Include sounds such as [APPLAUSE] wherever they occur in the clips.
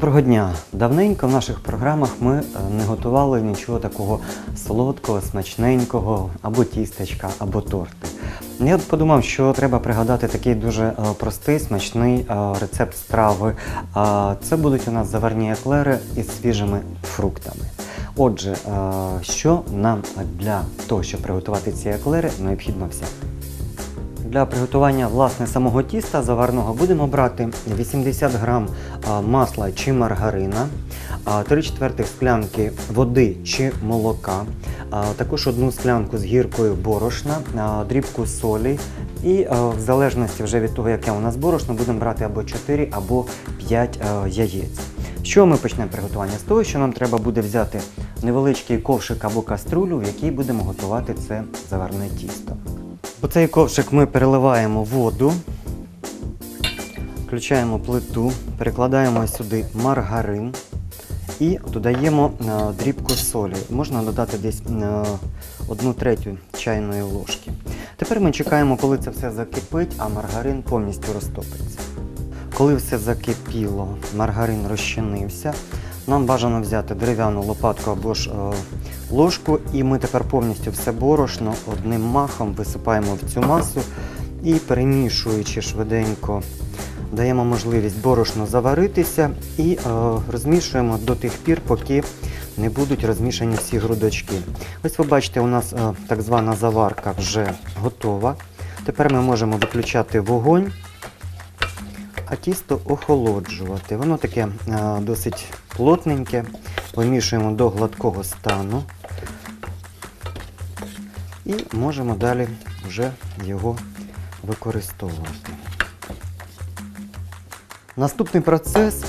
Доброго дня! Давненько в наших програмах ми е, не готували нічого такого солодкого, смачненького, або тістечка, або торти. Я от подумав, що треба пригадати такий дуже е, простий, смачний е, рецепт страви. Це будуть у нас заварні еклери із свіжими фруктами. Отже, що нам для того, щоб приготувати ці еклери, необхідно взяти? Для приготування власне самого тіста заварного будемо брати 80 грам масла чи маргарина, 3 четвертих склянки води чи молока, також одну склянку з гіркою борошна, дрібку солі і в залежності вже від того, яке у нас борошно, будемо брати або 4, або 5 яєць. Чого ми почнемо приготування? З того, що нам треба буде взяти невеличкий ковшик або каструлю, в якій будемо готувати це заварне тісто. У цей ковшик ми переливаємо воду, включаємо плиту, перекладаємо сюди маргарин і додаємо е, дрібку солі. Можна додати десь е, одну третю чайної ложки. Тепер ми чекаємо, коли це все закипить, а маргарин повністю розтопиться. Коли все закипіло, маргарин розчинився, нам бажано взяти дерев'яну лопатку або ж е, ложку, і ми тепер повністю все борошно одним махом висипаємо в цю масу і перемішуючи швиденько, даємо можливість борошну заваритися і е, розмішуємо до тих пір, поки не будуть розмішані всі грудочки. Ось ви бачите, у нас е, так звана заварка вже готова. Тепер ми можемо виключати вогонь а тісто охолоджувати. Воно таке е, досить плотненьке. Вимішуємо до гладкого стану і можемо далі вже його використовувати. Наступний процес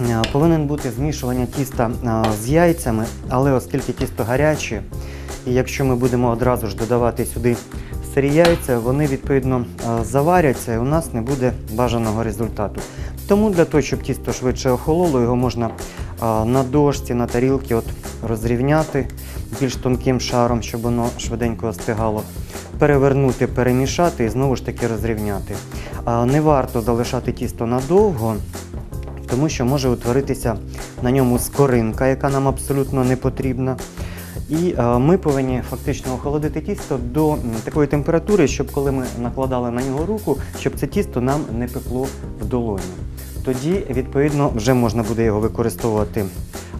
е, повинен бути змішування тіста е, з яйцями, але оскільки тісто гаряче, і якщо ми будемо одразу ж додавати сюди сирі яйця, вони відповідно е, заваряться і у нас не буде бажаного результату. Тому для того, щоб тісто швидше охололо, його можна на дошці, на тарілці от розрівняти більш тонким шаром, щоб воно швиденько остигало, перевернути, перемішати і знову ж таки розрівняти. Не варто залишати тісто надовго. Тому що може утворитися на ньому скоринка, яка нам абсолютно не потрібна. І ми повинні фактично охолодити тісто до такої температури, щоб коли ми накладали на нього руку, щоб це тісто нам не пекло в долоні. Тоді, відповідно, вже можна буде його використовувати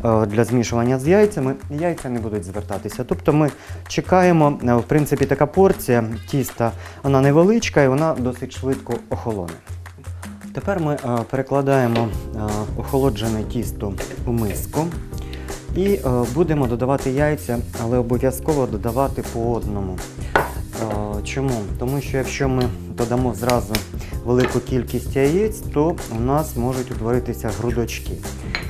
е, для змішування з яйцями, яйця не будуть звертатися. Тобто ми чекаємо, е, в принципі, така порція тіста, вона невеличка і вона досить швидко охолоне. Тепер ми е, перекладаємо охолоджене тісто у миску. І будемо додавати яйця, але обов'язково додавати по одному. Чому? Тому що якщо ми додамо зразу велику кількість яєць, то у нас можуть утворитися грудочки.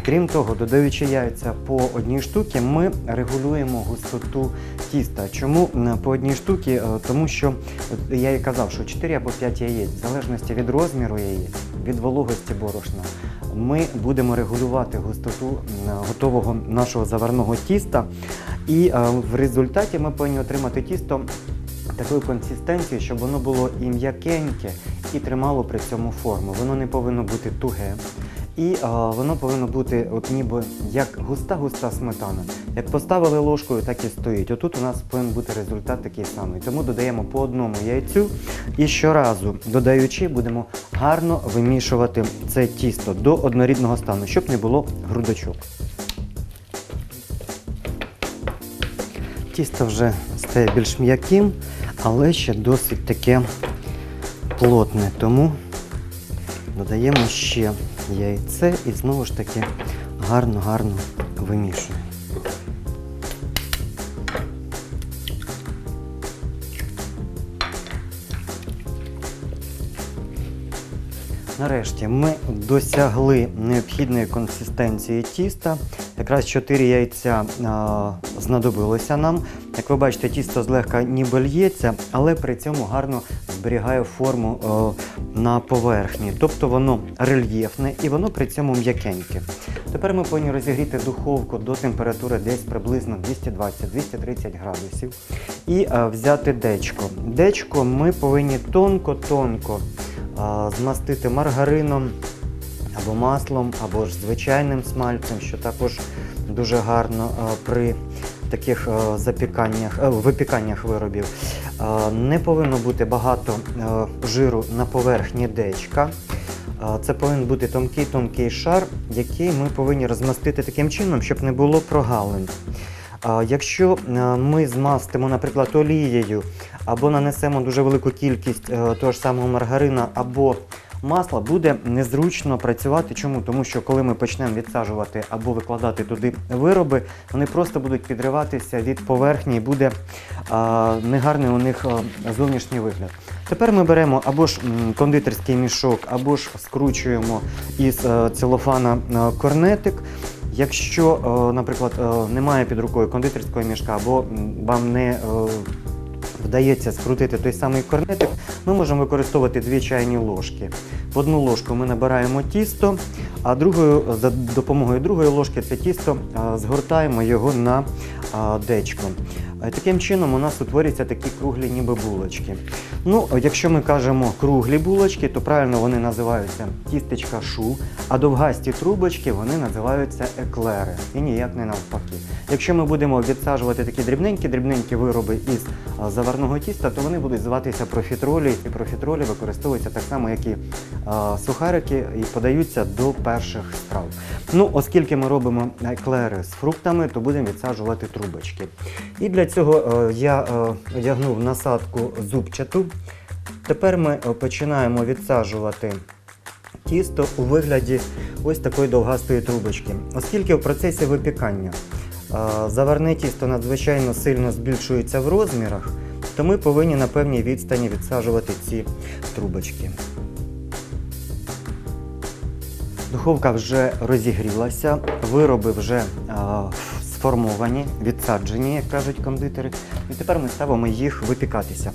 Крім того, додаючи яйця по одній штуці, ми регулюємо густоту тіста. Чому по одній штуці? Е, Тому що я і казав, що 4 або 5 яєць, в залежності від розміру яєць, від вологості борошна, ми будемо регулювати густоту готового нашого заварного тіста. І е, в результаті ми повинні отримати тісто такої консистенції, щоб воно було і м'якеньке, і тримало при цьому форму. Воно не повинно бути туге. І е, воно повинно бути от ніби як густа-густа сметана. Як поставили ложкою, так і стоїть. Отут у нас повинен бути результат такий самий. Тому додаємо по одному яйцю і щоразу додаючи, будемо гарно вимішувати це тісто до однорідного стану, щоб не було грудочок. Тісто вже стає більш м'яким, але ще досить таке плотне. Тому додаємо ще яйце і знову ж таки гарно-гарно вимішуємо. Нарешті ми досягли необхідної консистенції тіста. Якраз 4 яйця а, знадобилося нам. Як ви бачите, тісто злегка ніби л'ється, але при цьому гарно зберігає форму о, на поверхні. Тобто воно рельєфне і воно при цьому м'якеньке. Тепер ми повинні розігріти духовку до температури десь приблизно 220-230 градусів. І а, взяти дечко. Дечко ми повинні тонко-тонко змастити маргарином або маслом, або ж звичайним смальцем, що також дуже гарно е, при таких е, запіканнях, е, випіканнях виробів. Не повинно бути багато е, жиру на поверхні дечка. Це повинен бути тонкий тонкий шар, який ми повинні розмастити таким чином, щоб не було прогалин. Якщо е, ми змастимо, наприклад, олією або нанесемо дуже велику кількість е, того ж самого маргарина або масла, буде незручно працювати. Чому? Тому що коли ми почнемо відсаджувати або викладати туди вироби, вони просто будуть підриватися від поверхні і буде а, негарний у них зовнішній вигляд. Тепер ми беремо або ж кондитерський мішок, або ж скручуємо із е, целофана е, корнетик. Якщо, е, наприклад, немає під рукою кондитерського мішка, або вам не вдається скрутити той самий корнетик, ми можемо використовувати дві чайні ложки. В одну ложку ми набираємо тісто, а другою, за допомогою другої ложки це тісто згортаємо його на дечко. Е, Таким чином у нас утворюються такі круглі ніби булочки. Ну, якщо ми кажемо круглі булочки, то правильно вони називаються тістечка шу, а довгасті трубочки вони називаються еклери. І ніяк не навпаки. Якщо ми будемо відсаджувати такі дрібненькі-дрібненькі вироби із заварного тіста, то вони будуть зватися профітролі, і профітролі використовуються так само, як і сухарики, і подаються до перших страв. Ну, оскільки ми робимо еклери з фруктами, то будемо відсаджувати трубочки. І для цього е, я е, одягнув насадку зубчату. Тепер ми е, починаємо відсаджувати тісто у вигляді ось такої довгастої трубочки. Оскільки в процесі випікання е, заварне тісто надзвичайно сильно збільшується в розмірах, то ми повинні на певній відстані відсаджувати ці трубочки. Духовка вже розігрілася, вироби вже а, сформовані, відсаджені, як кажуть кондитери. І тепер ми ставимо їх випікатися.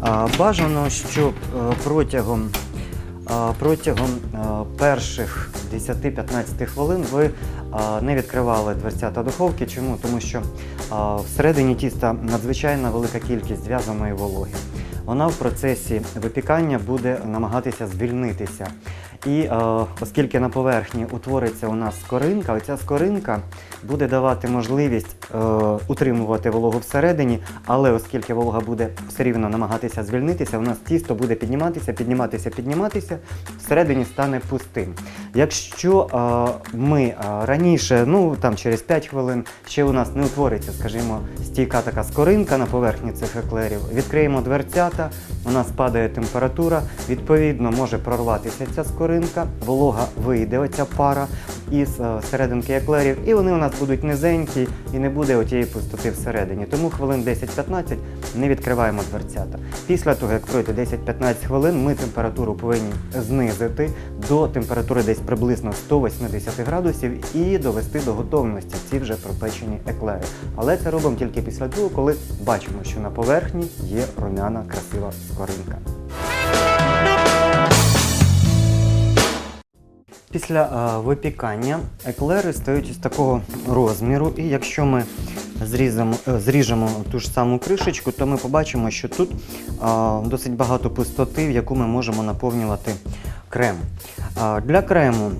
А, бажано, щоб е, протягом, протягом перших 10-15 хвилин ви не відкривали дверцята духовки. Чому? Тому що всередині тіста надзвичайно велика кількість зв'язаної вологи. Вона в процесі випікання буде намагатися звільнитися. І е, оскільки на поверхні утвориться у нас скоринка, оця скоринка буде давати можливість е, утримувати вологу всередині, але оскільки волога буде все рівно намагатися звільнитися, у нас тісто буде підніматися, підніматися, підніматися, всередині стане пустим. Якщо е, ми е, раніше, ну там через 5 хвилин, ще у нас не утвориться, скажімо, стійка така скоринка на поверхні цих еклерів, відкриємо дверцята, у нас падає температура, відповідно може прорватися ця скоринка, волога вийде, оця пара із е, серединки еклерів, і вони у нас будуть низенькі і не буде отієї пустоти всередині. Тому хвилин 10-15 не відкриваємо дверцята. Після того, як пройде 10-15 хвилин, ми температуру повинні знизити до температури десь приблизно 180 градусів і довести до готовності ці вже пропечені еклери. Але це робимо тільки після того, коли бачимо, що на поверхні є румяна красива скоринка. Після е, випікання еклери стають із такого розміру, і якщо ми зріземо, е, зріжемо ту ж саму кришечку, то ми побачимо, що тут е, досить багато пустоти, в яку ми можемо наповнювати крем. Для крему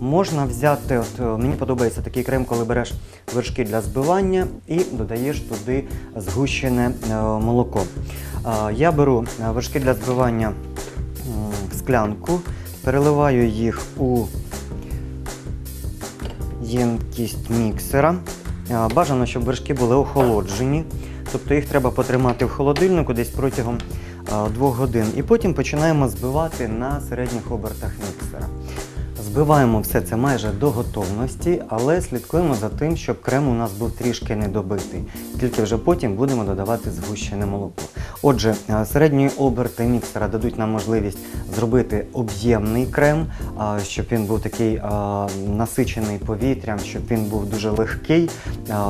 можна взяти, от, мені подобається такий крем, коли береш вершки для збивання і додаєш туди згущене молоко. Я беру вершки для збивання в склянку, переливаю їх у ємкість міксера. Бажано, щоб вершки були охолоджені, тобто їх треба потримати в холодильнику десь протягом 2 годин. І потім починаємо збивати на середніх обертах міксера. Збиваємо все це майже до готовності, але слідкуємо за тим, щоб крем у нас був трішки недобитий. Тільки вже потім будемо додавати згущене молоко. Отже, е, середні оберти міксера дадуть нам можливість зробити об'ємний крем, щоб він був такий насичений повітрям, щоб він був дуже легкий.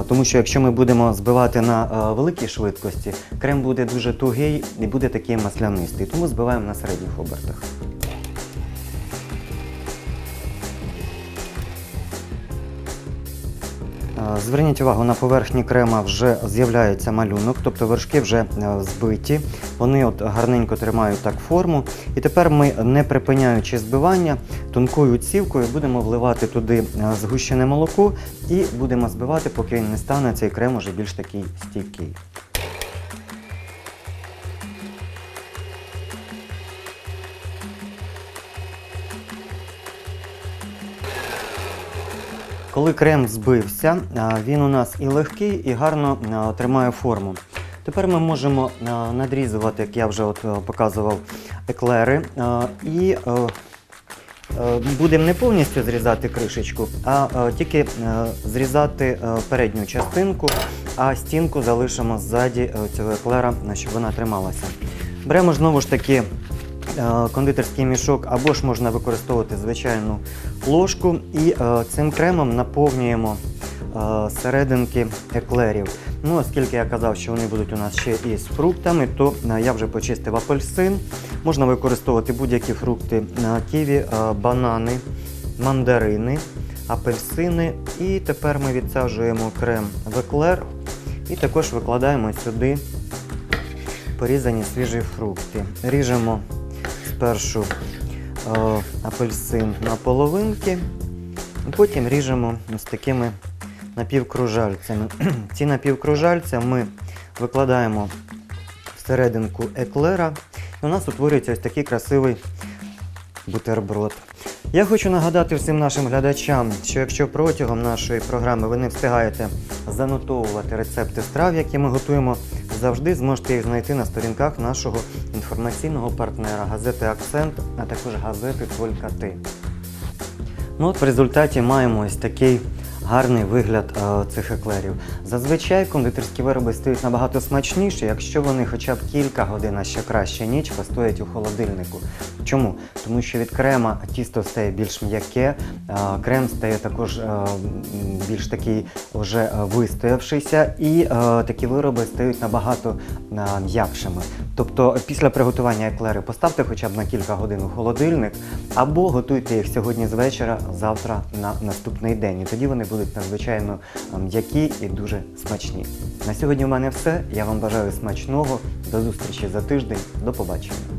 Тому що якщо ми будемо збивати на великій швидкості, крем буде дуже тугий і буде такий маслянистий. Тому збиваємо на середніх обертах. Зверніть увагу, на поверхні крема вже з'являється малюнок, тобто вершки вже е, збиті. Вони от гарненько тримають так форму. І тепер ми, не припиняючи збивання, тонкою цівкою будемо вливати туди е, згущене молоко і будемо збивати, поки він не стане цей крем уже більш такий стійкий. Коли крем збився, він у нас і легкий, і гарно тримає форму. Тепер ми можемо надрізувати, як я вже от е, показував, еклери. І е, е, будемо не повністю зрізати кришечку, а тільки зрізати передню частинку, а стінку залишимо ззаді цього еклера, щоб вона трималася. Беремо знову ж таки кондитерський мішок, або ж можна використовувати звичайну ложку і е, цим кремом наповнюємо е, серединки еклерів. Ну, оскільки я казав, що вони будуть у нас ще і з фруктами, то е, я вже почистив апельсин. Можна використовувати будь-які фрукти е, ківі, е, банани, мандарини, апельсини. І тепер ми відсаджуємо крем в еклер і також викладаємо сюди порізані свіжі фрукти. Ріжемо спершу е, апельсин на половинки, потім ріжемо ось такими напівкружальцями. [CLEARS THROAT] Ці напівкружальця ми викладаємо всерединку еклера, і у нас утворюється ось такий красивий бутерброд. Я хочу нагадати всім нашим глядачам, що якщо протягом нашої програми ви не встигаєте занотовувати рецепти страв, які ми готуємо, завжди зможете їх знайти на сторінках нашого інформаційного партнера газети Акцент, а також газети Только ти. Ну от в результаті маємо ось такий гарний вигляд е, цих еклерів. Зазвичай кондитерські вироби стають набагато смачніші, якщо вони хоча б кілька годин, а ще краще ніч постоять у холодильнику. Чому? Тому що від крема тісто стає більш м'яке, е, крем стає також е, більш такий вже вистоявшийся, і такі вироби стають набагато м'якшими. Тобто після приготування еклери поставте хоча б на кілька годин у холодильник, або готуйте їх сьогодні з вечора, завтра на наступний день. І тоді вони будуть надзвичайно е, м'які і дуже смачні. На сьогодні в мене все. Я вам бажаю смачного. До зустрічі за тиждень. До побачення.